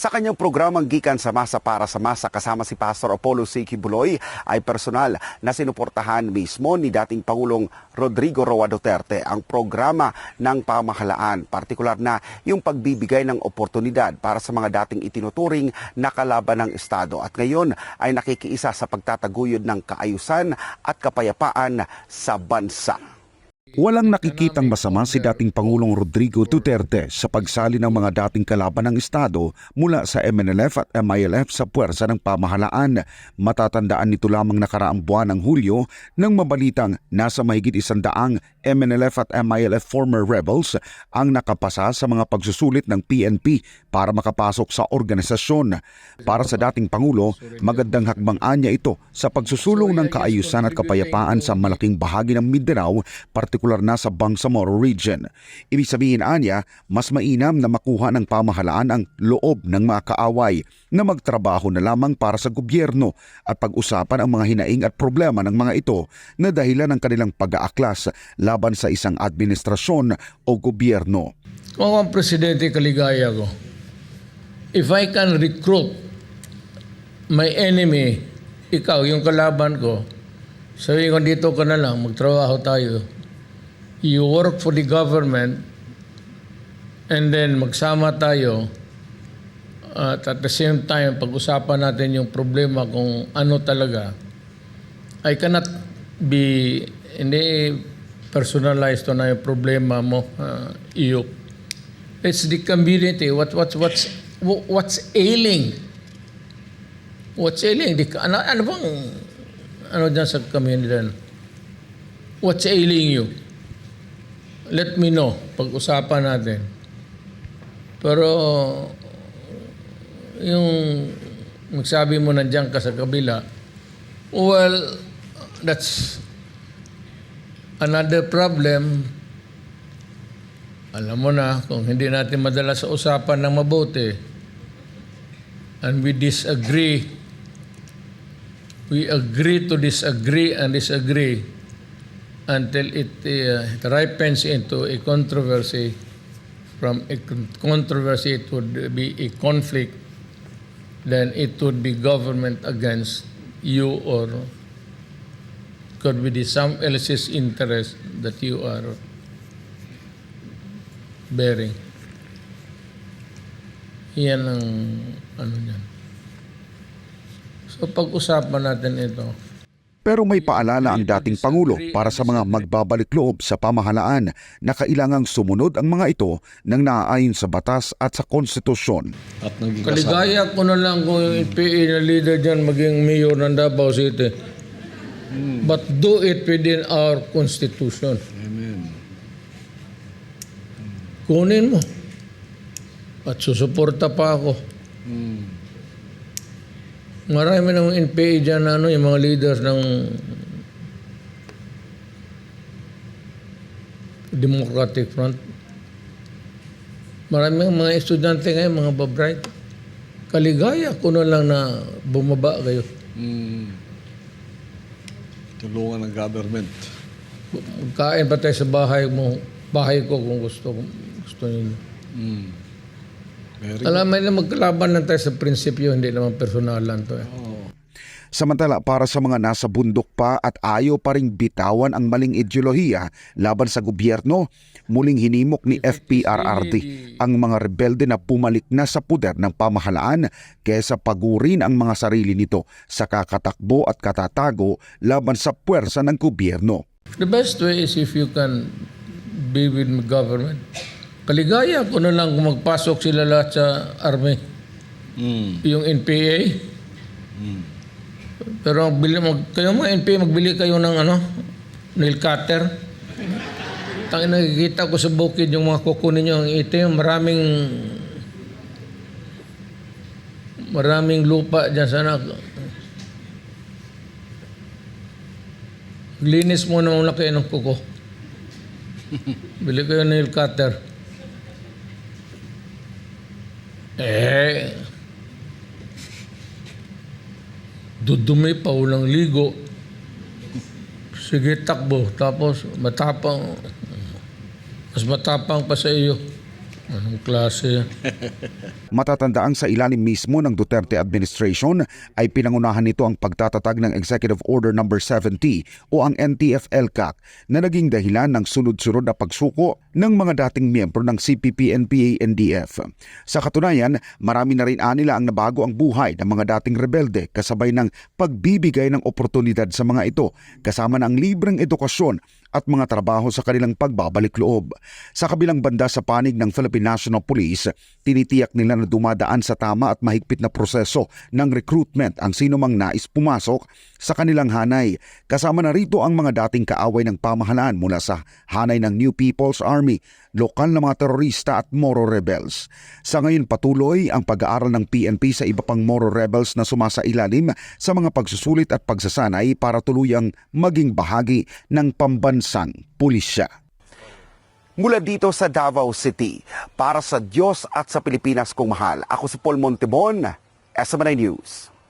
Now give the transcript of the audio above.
Sa kanyang programang Gikan sa Masa para sa Masa kasama si Pastor Apollo C. Kibuloy ay personal na sinuportahan mismo ni dating Pangulong Rodrigo Roa Duterte ang programa ng pamahalaan, partikular na yung pagbibigay ng oportunidad para sa mga dating itinuturing na kalaban ng Estado at ngayon ay nakikiisa sa pagtataguyod ng kaayusan at kapayapaan sa bansa. Walang nakikitang masama si dating Pangulong Rodrigo Duterte sa pagsali ng mga dating kalaban ng Estado mula sa MNLF at MILF sa puwersa ng pamahalaan. Matatandaan nito lamang nakaraang buwan ng Hulyo nang mabalitang nasa mahigit isandaang MNLF at MILF former rebels ang nakapasa sa mga pagsusulit ng PNP para makapasok sa organisasyon. Para sa dating Pangulo, magandang hakbang-anya ito sa pagsusulong ng kaayusan at kapayapaan sa malaking bahagi ng Mindanao, partikular na sa Bangsamoro region. Ibig sabihin anya, mas mainam na makuha ng pamahalaan ang loob ng mga kaaway na magtrabaho na lamang para sa gobyerno at pag-usapan ang mga hinaing at problema ng mga ito na dahilan ng kanilang pag-aaklas laban sa isang administrasyon o gobyerno. Kung ang presidente kaligaya ko, if I can recruit my enemy, ikaw, yung kalaban ko, sabihin ko dito ka na lang, magtrabaho tayo. You work for the government and then magsama tayo at at the same time, pag-usapan natin yung problema kung ano talaga. I cannot be, hindi personalized to na yung problema mo, uh, iyo. It's the community. What what what's what's ailing? What's ailing? Di, ano, ano bang ano dyan sa community? What's ailing you? Let me know. Pag-usapan natin. Pero yung magsabi mo nandiyan ka sa kabila, well, that's another problem alam mo na, kung hindi natin madala sa usapan ng mabuti, and we disagree, we agree to disagree and disagree until it, uh, ripens into a controversy. From a con- controversy, it would be a conflict. Then it would be government against you or could be the some else's interest that you are bearing. Yan ang ano niyan. So pag-usapan natin ito. Pero may paalala ang dating Pangulo para sa mga magbabalik loob sa pamahalaan na kailangang sumunod ang mga ito nang naaayon sa batas at sa konstitusyon. At. Kaligaya ko na lang kung yung PA na leader dyan maging mayor ng Davao City. But do it within our constitution. Amen. Kunin mo. At susuporta pa ako. Marami ng NPA dyan na ano, yung mga leaders ng Democratic Front. Marami mga estudyante ngayon, mga babright. Kaligaya ko na lang na bumaba kayo. Mm. Tulungan ng government. Magkain pa tayo sa bahay mo, bahay ko kung gusto gusto niyo. Mm. Very Alam mo na magkalaban lang tayo sa prinsipyo, hindi naman personalan to. Eh. Samantala para sa mga nasa bundok pa at ayaw pa ring bitawan ang maling ideolohiya laban sa gobyerno, muling hinimok ni FPRRD ang mga rebelde na pumalik na sa puder ng pamahalaan kaysa pagurin ang mga sarili nito sa kakatakbo at katatago laban sa puwersa ng gobyerno. The best way is if you can be with the government. Kaligaya ko na lang kung magpasok sila lahat sa army. Mm. Yung NPA. Pero bili, mag, kayo mga NPA, magbili kayo ng ano, nail cutter. Tangin nakikita ko sa bukid yung mga kukunin nyo, ang itim, maraming maraming lupa dyan sana. Linis muna muna kayo ng kuko. Bili kayo ng nail cutter. Eh, dudumi pa, walang ligo. Sige, takbo. Tapos, matapang. Mas matapang pa sa iyo. Anong klase? Matatandaang sa ilalim mismo ng Duterte administration ay pinangunahan nito ang pagtatatag ng Executive Order No. 70 o ang NTF-ELCAC na naging dahilan ng sunod-sunod na pagsuko ng mga dating miyembro ng CPP-NPA-NDF. Sa katunayan, marami na rin anila ang nabago ang buhay ng mga dating rebelde kasabay ng pagbibigay ng oportunidad sa mga ito kasama ng libreng edukasyon at mga trabaho sa kanilang pagbabalik loob. Sa kabilang banda sa panig ng Philippine National Police, tinitiyak nila na dumadaan sa tama at mahigpit na proseso ng recruitment ang sino mang nais pumasok sa kanilang hanay. Kasama na rito ang mga dating kaaway ng pamahalaan mula sa hanay ng New People's Army, lokal na mga terorista at Moro rebels. Sa ngayon patuloy ang pag-aaral ng PNP sa iba pang Moro rebels na sumasailalim sa mga pagsusulit at pagsasanay para tuluyang maging bahagi ng pambansang pulisya. Mula dito sa Davao City, para sa Diyos at sa Pilipinas kong mahal, ako si Paul Montebon, SMNI News.